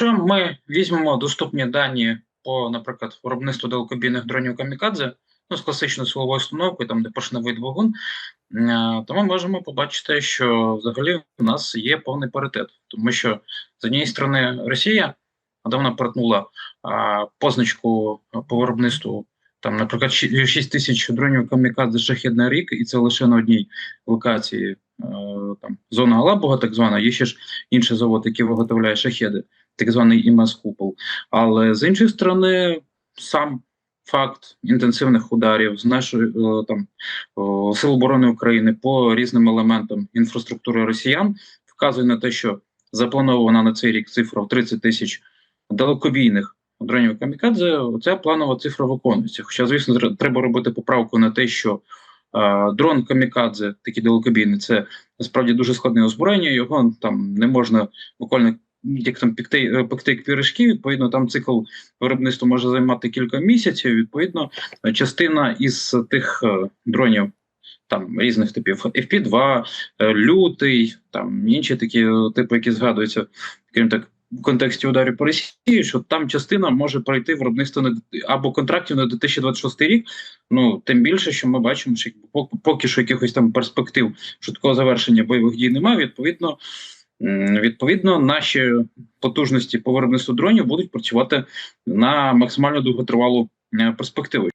Якщо ми візьмемо доступні дані по, наприклад, виробництву далекобійних дронів камікадзе, ну, з класичною силовою установкою, там де поршневий двигун, е, то ми можемо побачити, що взагалі у нас є повний паритет, тому що з однієї сторони Росія давно перетнула а, позначку по виробництву. Там, наприклад, 6 тисяч дронів камікадзе шахід на рік, і це лише на одній локації. Е, там зона Алабуга, так звана, є ще ж інший завод, який виготовляє шахеди, так званий імес Купол. Але з іншої сторони, сам факт інтенсивних ударів з нашої е, там сил оборони України по різним елементам інфраструктури росіян вказує на те, що запланована на цей рік цифра в 30 тисяч далекобійних дронів камікадзе. Ця планова цифра виконується. Хоча, звісно, треба робити поправку на те, що е, дрон камікадзе, такий далекобійний, це насправді дуже складне озброєння. Його там не можна буквально як там пекти, е, пекти піришки. Відповідно, там цикл виробництва може займати кілька місяців. Відповідно, частина із тих е, дронів. Там різних типів FP2, е, лютий, там інші такі типи, які згадуються, крім так, в контексті ударів по Росії, що там частина може пройти виробництво на або контрактів на 2026 рік. Ну тим більше, що ми бачимо, що поки, що якихось там перспектив швидкого завершення бойових дій немає. Відповідно, відповідно, наші потужності по виробництву дронів будуть працювати на максимально довготривалу е, перспективу.